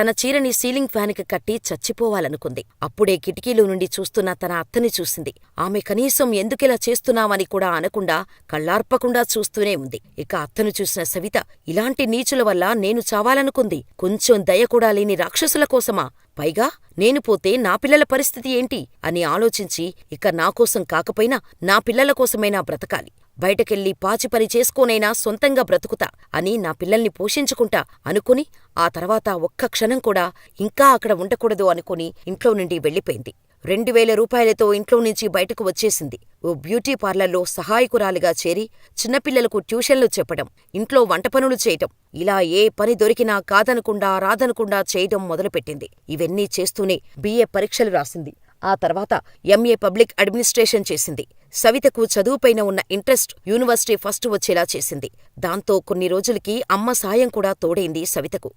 తన చీరని సీలింగ్ ఫ్యాన్కి కట్టి చచ్చిపోవాలనుకుంది. అప్పుడే కిటికీలో నుండి చూస్తున్న తన అత్తని చూసింది. ఆమె కనీసం ఎందుకిలా చేస్తున్నామని కూడా అనకుండా కళ్ళార్పకుండా చూస్తూనే ఉంది. ఇక అత్తను చూసిన సవిత ఇలాంటి నీచుల వల్ల నేను చావాలనుకుంది. కొంచెం దయ కూడా లేని రాక్షసుల కోసమా? పైగా నేను పోతే నా పిల్లల పరిస్థితి ఏంటి? అని ఆలోచించి ఇక నాకోసం కాకపోయినా నా పిల్లల కోసమైనా బ్రతకాలి. బయటకెళ్ళి పాచిపని చేసుకోనైనా సొంతంగా బ్రతుకుతా అని నా పిల్లల్ని పోషించుకుంటా అనుకుని ఆ తర్వాత ఒక్క క్షణం కూడా ఇంకా అక్కడ ఉండకూడదు అనుకుని ఇంట్లో నుండి వెళ్ళిపోయింది. రెండు వేల రూపాయలతో ఇంట్లో నుంచి బయటకు వచ్చేసింది. ఓ బ్యూటీ పార్లర్లో సహాయకురాలిగా చేరి చిన్నపిల్లలకు ట్యూషన్లు చెప్పడం, ఇంట్లో వంటపనులు చేయటం, ఇలా ఏ పని దొరికినా కాదనకుండా రాదనకుండా చేయడం మొదలుపెట్టింది. ఇవన్నీ చేస్తూనే బిఏ పరీక్షలు రాసింది. ఆ తర్వాత ఎంఏ పబ్లిక్ అడ్మినిస్ట్రేషన్ చేసింది. సవితకు చదువుపైన ఉన్న ఇంట్రెస్ట్ యూనివర్సిటీ ఫస్ట్ వచ్చేలా చేసింది. దాంతో కొన్ని రోజులకి అమ్మ సాయం కూడా తోడైంది సవితకు.